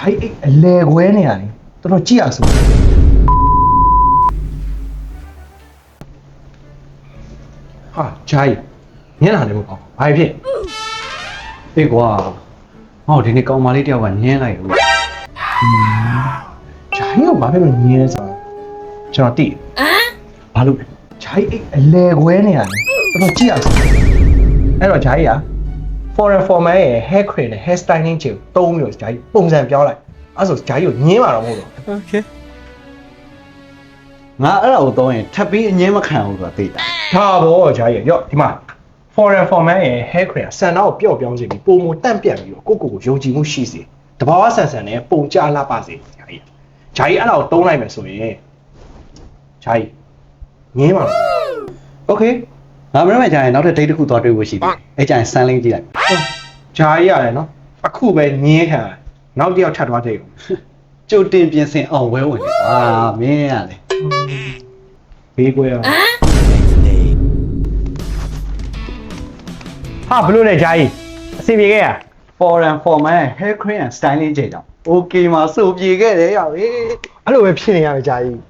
ဂျိုင်းအိတ်အလဲခွဲနေရတယ်တော်တော်ကြည့်ရဆိုဟာဂျိုင်းညံ့လာတယ်မကောင်းဘာဖြစ်အေးကွာဟောဒီနေ့ကောင်မလေးတယောက်ကညင်းလိုက်လို့ဂျိုင်းကဘာဖြစ်လို့ညင်းလဲဆိုတော့ကျွန်တော်သိတယ်ဘာလို့လဲဂျိုင်းအိတ်အလဲခွဲနေရတယ်တော်တော်ကြည့်ရဆိုအဲ့တော့ဂျိုင်းက foreign format ရဲ့ hair cream နဲ့ hair styling ချေကိုတုံးပြီးတော့ဂျိုင်းပုံစံပြောင်းလိုက်အဲ့ဆိုဂျိုင်းကိုညင်းมาတော့မဟုတ်တော့ โอเคငါအဲ့ဒါကိုတော့ရင်ထပ်ပြီးအငင်းမခံဘူးဆိုတာသိတာ ဒါဘောဂျာကြီးရော့ဒီမှာ foreign format ရဲ့ hair cream ဆန်တော့ပျော့ပြောင်းစေပြီးပုံမတန့်ပြန့်ပြီးတော့ကိုကိုကိုယုံကြည်မှုရှိစေတဘာဝဆန်ဆန်နဲ့ပုံကြလှပစေဂျာကြီးဂျာကြီးအဲ့ဒါကိုတုံးလိုက်မယ်ဆိုရင်ဂျာကြီးငင်းပါလား โอเค ငါမနေ့ကကြာရင်နောက်ထပ် date တစ်ခုသွားတွေ့ဖို့ရှိတယ်အဲ့ကြာရင်စမ်းလင်းကြည့်လိုက်ဂျာကြီးရတယ်နော်အခုပဲငင်းခံရတယ်နောက်တစ်ယောက်ထပ်သွားကြည့်ဦးကြိုတင်ပြင်ဆင်အောင်ဝဲဝင်တယ်ကွာမင်းရတယ်ဘေးကွဲရဟာဘလို့လဲဂျာကြီးအစီပြေခဲ့ရ foreign format hair cream and styling ကြိတ်တော့ okay မှာစုပ်ပြေခဲ့တယ်ရောက်ဟေးအဲ့လိုပဲဖြစ်နေရမယ်ဂျာကြီး